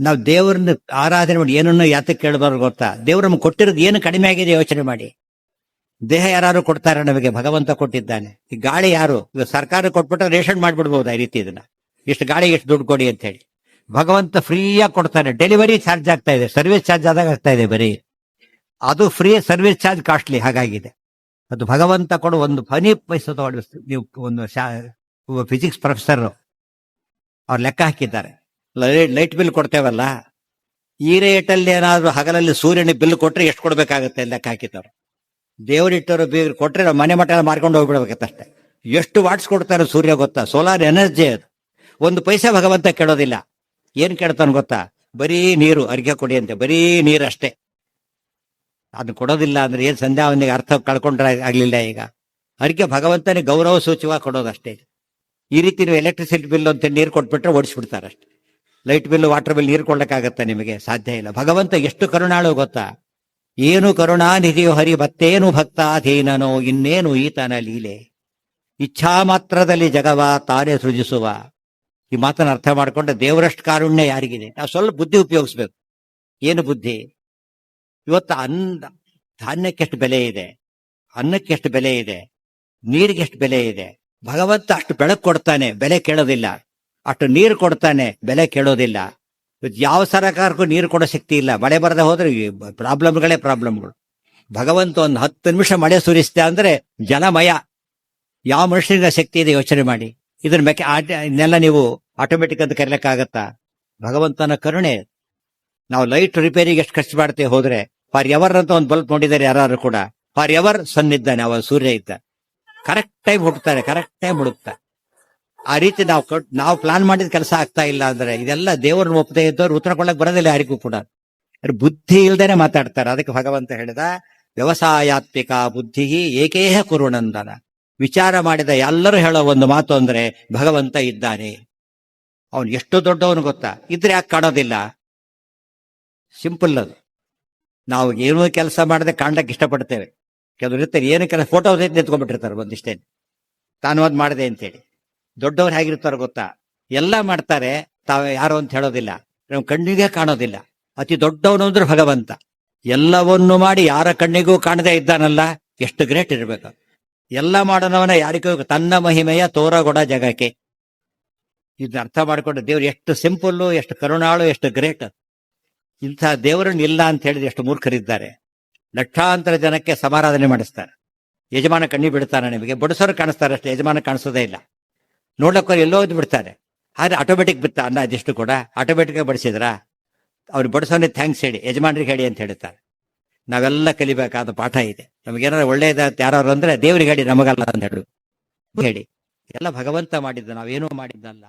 ನಾವು ದೇವರನ್ನ ಆರಾಧನೆ ಮಾಡಿ ಏನನ್ನು ಯಾತಕ್ಕೆ ಕೇಳಬಾರ್ದು ಗೊತ್ತಾ? ದೇವ್ರು ನಮ್ಗೆ ಕೊಟ್ಟಿರೋದು ಏನು ಕಡಿಮೆ ಆಗಿದೆ ಯೋಚನೆ ಮಾಡಿ. ದೇಹ ಯಾರು ಕೊಡ್ತಾರೆ ನಮಗೆ? ಭಗವಂತ ಕೊಟ್ಟಿದ್ದಾನೆ. ಈ ಗಾಳಿ ಯಾರು? ಇವಾಗ ಸರ್ಕಾರ ಕೊಟ್ಬಿಟ್ಟು ರೇಷನ್ ಮಾಡ್ಬಿಡ್ಬೋದು ಆ ರೀತಿ ಇದನ್ನ. ಇಷ್ಟು ಗಾಳಿ ಎಷ್ಟು ದುಡ್ಡು ಕೊಡಿ ಅಂತ ಹೇಳಿ. ಭಗವಂತ ಫ್ರೀಯಾಗಿ ಕೊಡ್ತಾನೆ. ಡೆಲಿವರಿ ಚಾರ್ಜ್ ಆಗ್ತಾ ಇದೆ. ಸರ್ವಿಸ್ ಚಾರ್ಜ್ ಆದಾಗ ಆಗ್ತಾ ಇದೆ ಬರೀ. ಅದು ಫ್ರೀ ಸರ್ವಿಸ್ ಚಾರ್ಜ್ ಕಾಸ್ಟ್ಲಿ. ಹಾಗಾಗಿದೆ. ಅದು ಭಗವಂತ ಕೊಡು ಒಂದು ಫನಿ ಪೈಸೆ ತಗೊಂಡು ನೀವು ಒಂದು ಫಿಸಿಕ್ಸ್ ಪ್ರೊಫೆಸರ್ ಅವ್ರು ಲೆಕ್ಕ ಹಾಕಿದ್ದಾರೆ. ಲೈಟ್ ಬಿಲ್ ಕೊಡ್ತೇವಲ್ಲ? ಈ ರೇಟಲ್ಲಿ ಏನಾದ್ರು ಹಗಲಲ್ಲಿ ಸೂರ್ಯನಿಗೆ ಬಿಲ್ ಕೊಟ್ರೆ ಎಷ್ಟು ಕೊಡ್ಬೇಕಾಗತ್ತೆ ಲೆಕ್ಕ ಹಾಕಿದ್ದಾರೆ ದೇವರಿಟ್ಟವರು ಬೀರ್ ಕೊಟ್ರೆ ನಾವು ಮನೆ ಮಟ್ಟ ಎಲ್ಲ ಮಾರ್ಕೊಂಡು ಹೋಗ್ಬಿಡ್ಬೇಕತ್ತಷ್ಟೆ ಎಷ್ಟು ವಾಟ್ಸ್ ಕೊಡ್ತಾರೆ ಸೂರ್ಯ ಗೊತ್ತಾ? ಸೋಲಾರ್ ಎನರ್ಜಿ ಅದು. ಒಂದು ಪೈಸೆ ಭಗವಂತ ಕೆಡೋದಿಲ್ಲ. ಏನ್ ಕೆಡ್ತಾನೆ ಗೊತ್ತಾ? ಬರೀ ನೀರು, ಅರ್ಘ್ಯ ಕೊಡಿ ಅಂತೆ. ಬರೀ ನೀರು ಅಷ್ಟೇ. ಅದನ್ನ ಕೊಡೋದಿಲ್ಲ ಅಂದ್ರೆ ಏನ್ ಸಂಧ್ಯಾ ಅವನಿಗೆ ಅರ್ಥ ಕಳ್ಕೊಂಡ್ರೆ ಆಗ್ಲಿಲ್ಲ ಈಗ. ಅರ್ಘ್ಯ ಭಗವಂತನೇ ಗೌರವ ಸೂಚವಾಗಿ ಕೊಡೋದಷ್ಟೇ. ಈ ರೀತಿ ನೀವು ಎಲೆಕ್ಟ್ರಿಸಿಟಿ ಬಿಲ್ ಅಂತ ನೀರು ಕೊಟ್ಬಿಟ್ರೆ ಓಡಿಸ್ಬಿಡ್ತಾರೆ ಅಷ್ಟೇ ಲೈಟ್ ಬಿಲ್ ವಾಟರ್ ಬಿಲ್ ನೀರು ಕೊಡ್ಲಿಕ್ಕಾಗತ್ತ ನಿಮಗೆ? ಸಾಧ್ಯ ಇಲ್ಲ. ಭಗವಂತ ಎಷ್ಟು ಕರುಣಾಳು ಗೊತ್ತಾ? ಏನು ಕರುಣಾನಿಧಿಯೋ ಹರಿ, ಬತ್ತೇನು ಭಕ್ತಾಧೀನನೋ, ಇನ್ನೇನು ಈತನ ಲೀಲೆ? ಇಚ್ಛಾ ಮಾತ್ರದಲ್ಲಿ ಜಗವ, ತಾನೇ ಸೃಜಿಸುವ. ಈ ಮಾತನ್ನ ಅರ್ಥ ಮಾಡ್ಕೊಂಡ್ರೆ ದೇವರಷ್ಟು ಕಾರುಣ್ಯ ಯಾರಿಗಿದೆ? ನಾವು ಸ್ವಲ್ಪ ಬುದ್ಧಿ ಉಪಯೋಗಿಸ್ಬೇಕು. ಏನು ಬುದ್ಧಿ? ಇವತ್ತು ಅನ್ನ ಧಾನ್ಯಕ್ಕೆಷ್ಟು ಬೆಲೆ ಇದೆ? ಅನ್ನಕ್ಕೆಷ್ಟು ಬೆಲೆ ಇದೆ? ನೀರಿಗೆಷ್ಟು ಬೆಲೆ ಇದೆ? ಭಗವಂತ ಅಷ್ಟು ಬೆಳಕು ಕೊಡ್ತಾನೆ, ಬೆಲೆ ಕೇಳೋದಿಲ್ಲ. ಅಷ್ಟು ನೀರು ಕೊಡ್ತಾನೆ, ಬೆಲೆ ಕೇಳೋದಿಲ್ಲ ಯಾವ ಸರ್ಕಾರಕ್ಕೂ ನೀರು ಕೊಡೋ ಶಕ್ತಿ ಇಲ್ಲ. ಮಳೆ ಬರದೆ ಹೋದ್ರೆ ಪ್ರಾಬ್ಲಮ್ಗಳೇ ಪ್ರಾಬ್ಲಮ್ಗಳು. ಭಗವಂತ ಒಂದು ಹತ್ತು ನಿಮಿಷ ಮಳೆ ಸುರಿಸ್ತೆ ಅಂದ್ರೆ ಜಲಮಯ ಯಾವ ಮನುಷ್ಯನಿಗೆ ಶಕ್ತಿ ಇದೆ ಯೋಚನೆ ಮಾಡಿ. ಇದನ್ನ ಮೆಕೆ ಆಟ- ಇದನ್ನೆಲ್ಲ ನೀವು ಆಟೋಮೆಟಿಕ್ ಅಂತ ಕರೀಲಿಕ್ಕಾಗತ್ತಾ? ಭಗವಂತನ ಕರುಣೆ. ನಾವು ಲೈಟ್ ರಿಪೇರಿಗೆ ಎಷ್ಟು ಖರ್ಚು ಮಾಡ್ತೇವೆ ಹೋದ್ರೆ, ಫಾರ್ ಎವರ್ ಅಂತ ಒಂದು ಬಲ್ಬ್ ನೋಡಿದ್ದಾರೆ ಯಾರು ಕೂಡ. ಫಾರ್ ಎವರ್ ಸನ್ ಇದ್ದಾನೆ ಅವ ಸೂರ್ಯ ಇದ್ದ. ಕರೆಕ್ಟ್ ಟೈಮ್ ಹುಡುಕ್ತಾರೆ ಕರೆಕ್ಟ್ ಟೈಮ್ ಹುಡುಕ್ತಾರೆ ಆ ರೀತಿ ನಾವು ನಾವು ಪ್ಲಾನ್ ಮಾಡಿದ ಕೆಲಸ ಆಗ್ತಾ ಇಲ್ಲ ಅಂದ್ರೆ ಇದೆಲ್ಲ ದೇವರ ಒಪ್ಪದೆ ಇದ್ದವ್ರು ಉತ್ತರ ಕೊಡಕ್ ಬರೋದಿಲ್ಲ ಯಾರಿಗೂ ಕೂಡ. ಬುದ್ಧಿ ಇಲ್ದೇನೆ ಮಾತಾಡ್ತಾರೆ. ಅದಕ್ಕೆ ಭಗವಂತ ಹೇಳಿದ, ವ್ಯವಸಾಯಾತ್ಮಿಕ ಬುದ್ಧಿ ಏಕೇಹ ಕುರುಣಂದನ ವಿಚಾರ ಮಾಡಿದ ಎಲ್ಲರೂ ಹೇಳೋ ಒಂದು ಮಾತು ಅಂದ್ರೆ ಭಗವಂತ ಇದ್ದಾನೆ. ಅವನು ಎಷ್ಟು ದೊಡ್ಡವನು ಗೊತ್ತಾ? ಇದ್ರೆ ಯಾಕೆ ಕಾಣೋದಿಲ್ಲ? ಸಿಂಪಲ್ ಅದು. ನಾವು ಏನು ಕೆಲಸ ಮಾಡದೆ ಕಾಣಕ್ಕೆ ಇಷ್ಟಪಡ್ತೇವೆ. ಕೆಲವರು ಇರ್ತಾರೆ, ಏನು ಕೆಲಸ ಫೋಟೋ ನಿಂತ್ಕೊಂಡ್ಬಿಟ್ಟಿರ್ತಾರೆ ಒಂದಿಷ್ಟೇ ತಾನು ಅದು ಮಾಡಿದೆ ಅಂತೇಳಿ. ದೊಡ್ಡವ್ರು ಹೇಗಿರ್ತಾರೋ ಗೊತ್ತಾ? ಎಲ್ಲ ಮಾಡ್ತಾರೆ, ತಾವು ಯಾರು ಅಂತ ಹೇಳೋದಿಲ್ಲ. ನಮ್ಮ ಕಣ್ಣಿಗೆ ಕಾಣೋದಿಲ್ಲ. ಅತಿ ದೊಡ್ಡವನು ಅಂದ್ರೆ ಭಗವಂತ. ಎಲ್ಲವನ್ನು ಮಾಡಿ ಯಾರ ಕಣ್ಣಿಗೂ ಕಾಣದೆ ಇದ್ದಾನಲ್ಲ, ಎಷ್ಟು ಗ್ರೇಟ್ ಇರಬೇಕು. ಎಲ್ಲ ಮಾಡೋನವನ ಯಾರಿಗೂ ತನ್ನ ಮಹಿಮೆಯ ತೋರಗೊಡ ಜಗಕ್ಕೆ. ಇದನ್ನ ಅರ್ಥ ಮಾಡಿಕೊಂಡು ದೇವ್ರು ಎಷ್ಟು ಸಿಂಪಲ್ಲು, ಎಷ್ಟು ಕರುಣಾಳು, ಎಷ್ಟು ಗ್ರೇಟ್. ಇಂಥ ದೇವರನ್ನ ಇಲ್ಲ ಅಂತ ಹೇಳಿದ್ರೆ ಎಷ್ಟು ಮೂರ್ಖರಿದ್ದಾರೆ. ಲಕ್ಷಾಂತರ ಜನಕ್ಕೆ ಸಮಾರಾಧನೆ ಮಾಡಿಸ್ತಾರೆ. ಯಜಮಾನ ಕಣ್ಣಿ ಬಿಡ್ತಾನೆ ನಿಮಗೆ. ಬಡಿಸೋರು ಕಾಣಿಸ್ತಾರೆ ಅಷ್ಟೇ, ಯಜಮಾನ ಕಾಣಿಸೋದೇ ಇಲ್ಲ. ನೋಡ್ಲಕ್ಕೋರು ಎಲ್ಲೋ ಇದು ಬಿಡ್ತಾರೆ ಆದರೆ ಆಟೋಮೆಟಿಕ್ ಬಿತ್ತ ಅನ್ನ ಅದಿಷ್ಟು ಕೂಡ. ಆಟೋಮೆಟಿಕ್ ಬಡಿಸಿದ್ರ? ಅವ್ರು ಬಡಿಸೋನೆ ಥ್ಯಾಂಕ್ಸ್ ಹೇಳಿ, ಯಜಮಾನ್ರಿಗೆ ಹೇಳಿ ಅಂತ ಹೇಳ್ತಾರೆ. ನಾವೆಲ್ಲ ಕಲಿಬೇಕಾದ ಪಾಠ ಇದೆ. ನಮಗೇನಾದ್ರು ಒಳ್ಳೆಯದಂತ ಯಾರು ಅಂದ್ರೆ ದೇವ್ರಿಗೆ ಹೇಳಿ ನಮಗಲ್ಲ ಅಂತ ಹೇಳು. ಹೇಳಿ. ಎಲ್ಲ ಭಗವಂತ ಮಾಡಿದ್ದ, ನಾವೇನೂ ಮಾಡಿದ್ದಲ್ಲ.